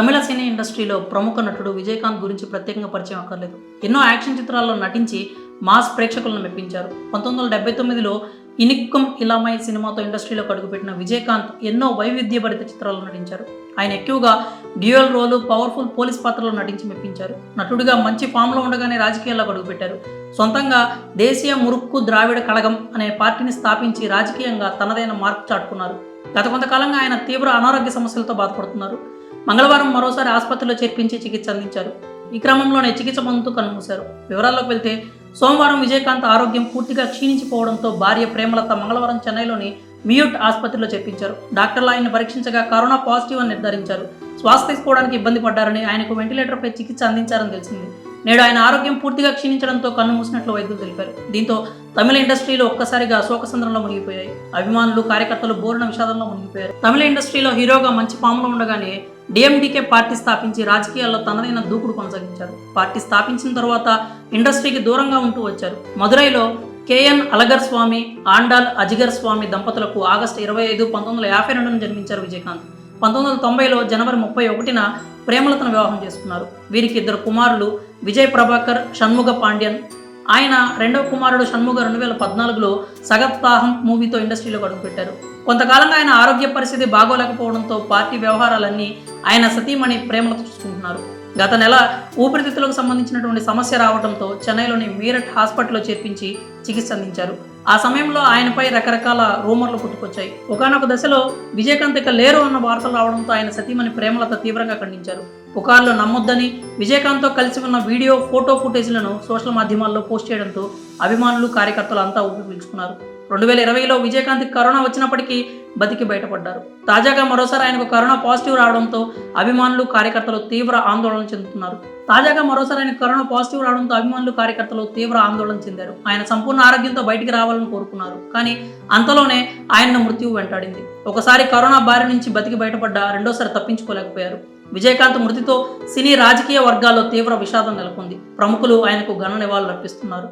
తమిళ సినీ ఇండస్ట్రీలో ప్రముఖ నటుడు విజయకాంత్ గురించి ప్రత్యేకంగా పరిచయం అక్కర్లేదు. ఎన్నో యాక్షన్ చిత్రాల్లో నటించి మాస్ ప్రేక్షకులను మెప్పించారు. పంతొమ్మిది వందల డెబ్బై తొమ్మిదిలో ఇనిక్కం ఇలామై సినిమాతో ఇండస్ట్రీలోకి అడుగుపెట్టిన విజయకాంత్ ఎన్నో వైవిధ్యభరిత చిత్రాల్లో నటించారు. ఆయన ఎక్కువగా డ్యూయల్ రోలు పవర్ఫుల్ పోలీస్ పాత్రలో నటించి మెప్పించారు. నటుడిగా మంచి ఫామ్లో ఉండగానే రాజకీయాల్లోకి అడుగుపెట్టారు. సొంతంగా దేశీయ మురుక్కు ద్రావిడ కళగం అనే పార్టీని స్థాపించి రాజకీయంగా తనదైన మార్పు చాటుకున్నారు. గత కొంతకాలంగా ఆయన తీవ్ర అనారోగ్య సమస్యలతో బాధపడుతున్నారు. మంగళవారం మరోసారి ఆసుపత్రిలో చేర్పించి చికిత్స అందించారు. ఈ క్రమంలోనే చికిత్స పొందుతూ కన్నుమూశారు వివరాల్లోకి వెళ్తే సోమవారం విజయకాంత్ ఆరోగ్యం పూర్తిగా క్షీణించిపోవడంతో భార్య ప్రేమలత మంగళవారం చెన్నైలోని మియూట్ ఆసుపత్రిలో చేర్పించారు. డాక్టర్లు ఆయన పరీక్షించగా కరోనా పాజిటివ్ అని నిర్ధారించారు. శ్వాస తీసుకోవడానికి ఇబ్బంది పడ్డారని ఆయనకు వెంటిలేటర్పై చికిత్స అందించారని తెలిసింది. నేడు ఆయన ఆరోగ్యం పూర్తిగా క్షీణించడంతో కన్ను మూసినట్లు వైద్యులు తెలిపారు. దీంతో తమిళ ఇండస్ట్రీలో ఒక్కసారిగా శోకసంద్రంలో మునిగిపోయాయి. అభిమానులు కార్యకర్తలు బోరణ విషాదంలో మునిగిపోయారు. తమిళ ఇండస్ట్రీలో హీరోగా మంచి ఫామ్లో ఉండగానే డిఎండికే పార్టీ స్థాపించి రాజకీయాల్లో తనదైన దూకుడు కొనసాగించారు. పార్టీ స్థాపించిన తర్వాత ఇండస్ట్రీకి దూరంగా ఉంటూ వచ్చారు. మదురైలో కేఎన్ అలగర్ స్వామి ఆండాల్ అజిగర్ స్వామి దంపతులకు ఆగస్టు ఇరవై ఐదు పంతొమ్మిది వందల యాభై రెండున జన్మించారు విజయకాంత్. పంతొమ్మిది వందల తొంభైలో జనవరి ముప్పై ఒకటిన ప్రేమలతను వివాహం చేసుకున్నారు. వీరికి ఇద్దరు కుమారులు విజయ్ ప్రభాకర్ షణ్ముఖ పాండ్యన్ ఆయన రెండవ కుమారుడు షణ్ముగ రెండు వేల పద్నాలుగులో సగత్తాహం మూవీతో ఇండస్ట్రీలోకి అడుగుపెట్టారు. కొంతకాలంగా ఆయన ఆరోగ్య పరిస్థితి బాగోలేకపోవడంతో పార్టీ వ్యవహారాలన్నీ ఆయన సతీమణి ప్రేమలతో చూసుకుంటున్నారు. గత నెల ఊపిరితిత్తులకు సంబంధించినటువంటి సమస్య రావడంతో చెన్నైలోని మీరట్ హాస్పిటల్లో చేర్పించి చికిత్స అందించారు. ఆ సమయంలో ఆయనపై రకరకాల రూమర్లు పుట్టుకొచ్చాయి. ఒకనొక దశలో విజయకాంత్ ఇక లేరు అన్న వార్తలు రావడంతో ఆయన సతీమణి ప్రేమలత తీవ్రంగా ఖండించారు. పుకార్లు నమ్మొద్దని విజయకాంత్తో కలిసి ఉన్న వీడియో ఫోటో ఫుటేజ్లను సోషల్ మాధ్యమాల్లో పోస్ట్ చేయడంతో అభిమానులు కార్యకర్తలు అంతా ఊపిరి పీల్చుకున్నారు. రెండు వేల ఇరవైలో విజయకాంత్ కరోనా వచ్చినప్పటికీ బతికి బయటపడ్డారు. తాజాగా మరోసారి ఆయనకు కరోనా పాజిటివ్ రావడంతో అభిమానులు కార్యకర్తలు తీవ్ర ఆందోళన చెందుతున్నారు. తాజాగా మరోసారి ఆయన కరోనా పాజిటివ్ రావడంతో అభిమానులు కార్యకర్తలు తీవ్ర ఆందోళన చెందారు. ఆయన సంపూర్ణ ఆరోగ్యంతో బయటికి రావాలని కోరుకున్నారు. కానీ అంతలోనే ఆయన మృత్యువు వెంటాడింది. ఒకసారి కరోనా బారి నుంచి బతికి బయటపడ్డ రెండోసారి తప్పించుకోలేకపోయారు. విజయకాంత్ మృతితో సినీ రాజకీయ వర్గాల్లో తీవ్ర విషాదం నెలకొంది. ప్రముఖులు ఆయనకు ఘన నివాళులు అర్పిస్తున్నారు